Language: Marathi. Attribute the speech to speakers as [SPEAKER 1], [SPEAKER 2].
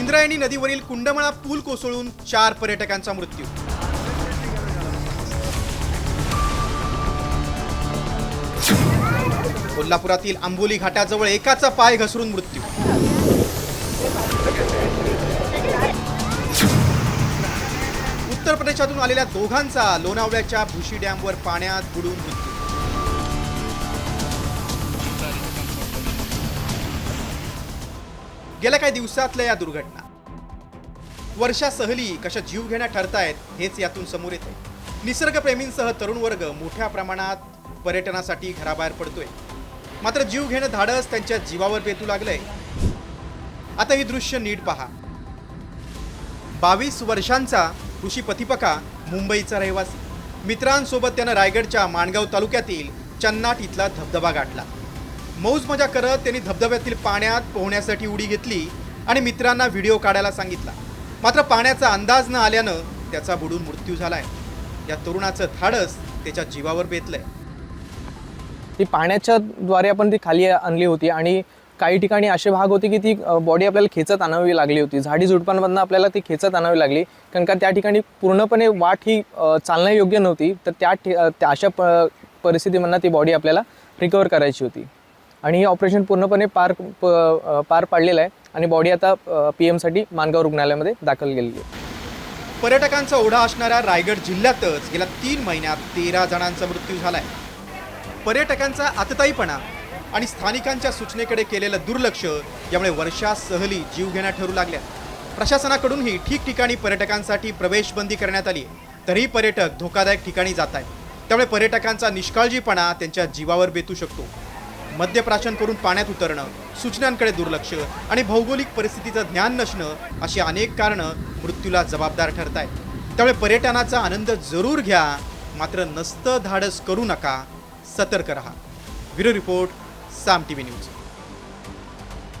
[SPEAKER 1] इंद्रायणी नदीवरील कुंडमळा पूल कोसळून चार पर्यटकांचा मृत्यू. कोल्हापुरातील आंबोली घाटाजवळ एकाचा पाय घसरून मृत्यू. उत्तर प्रदेशातून आलेल्या दोघांचा लोणावळ्याच्या भुशी डॅमवर पाण्यात बुडून मृत्यू. गेल्या काही दिवसातल्या या दुर्घटना. वर्षा सहली कशा जीव घेण्या ठरतायत हेच यातून समोर येते निसर्गप्रेमींसह तरुण वर्ग मोठ्या प्रमाणात पर्यटनासाठी घराबाहेर पडतोय. मात्र जीव घेणं धाडस त्यांच्या जीवावर बेतू लागलंय. आता ही दृश्य नीट पहा. बावीस वर्षांचा ऋषी पथिपका मुंबईचा रहिवासी. मित्रांसोबत त्यानं रायगडच्या माणगाव तालुक्यातील चन्नाट इथला धबधबा गाठला. मौज मजा करत त्यांनी धबधब्यातील पाण्यात पोहण्यासाठी उडी घेतली आणि मित्रांना व्हिडिओ काढायला सांगितला. मात्र पाण्याचा अंदाज न आल्यानं त्याचा बुडून मृत्यू झालाय. या तरुणाचं धाडस त्याच्या जीवावर बेतलंय.
[SPEAKER 2] ती पाण्याच्या द्वारे आपण ती खाली आणली होती आणि काही ठिकाणी असे भाग होते की ती बॉडी आपल्याला खेचत आणावी लागली होती. झाडी झुडपांमधनं आपल्याला ती खेचत आणावी लागली. कारण का त्या ठिकाणी पूर्णपणे वाट ही चालण्यायोग्य योग्य नव्हती. तर त्या ठि त्या अशा प परिस्थितीमधनं ती बॉडी आपल्याला रिकवर करायची होती. आणि हे ऑपरेशन पूर्णपणे पार प पार पाडलेलं आहे आणि बॉडी आता पी एमसाठी मानगाव रुग्णालयामध्ये दाखल केलेली आहे.
[SPEAKER 1] पर्यटकांचा ओढा असणाऱ्या रायगड जिल्ह्यातच गेल्या तीन महिन्यात तेरा जणांचा मृत्यू झाला आहे पर्यटकांचा आतताईपणा आणि स्थानिकांच्या सूचनेकडे केलेलं दुर्लक्ष यामुळे वर्षा सहली जीव घेण्या ठरू लागल्या. प्रशासनाकडूनही ठिकठिकाणी पर्यटकांसाठी प्रवेशबंदी करण्यात आली तरीही पर्यटक धोकादायक ठिकाणी जात आहेत. त्यामुळे पर्यटकांचा निष्काळजीपणा त्यांच्या जीवावर बेतू शकतो. मद्यप्राशन करून पाण्यात उतरणं सूचनांकडे दुर्लक्ष आणि भौगोलिक परिस्थितीचं ज्ञान नसणं अशी अनेक कारणं मृत्यूला जबाबदार ठरत आहेत त्यामुळे पर्यटनाचा आनंद जरूर घ्या मात्र नसतं धाडस करू नका सतर्क रहा. Bureau report Saam T V news.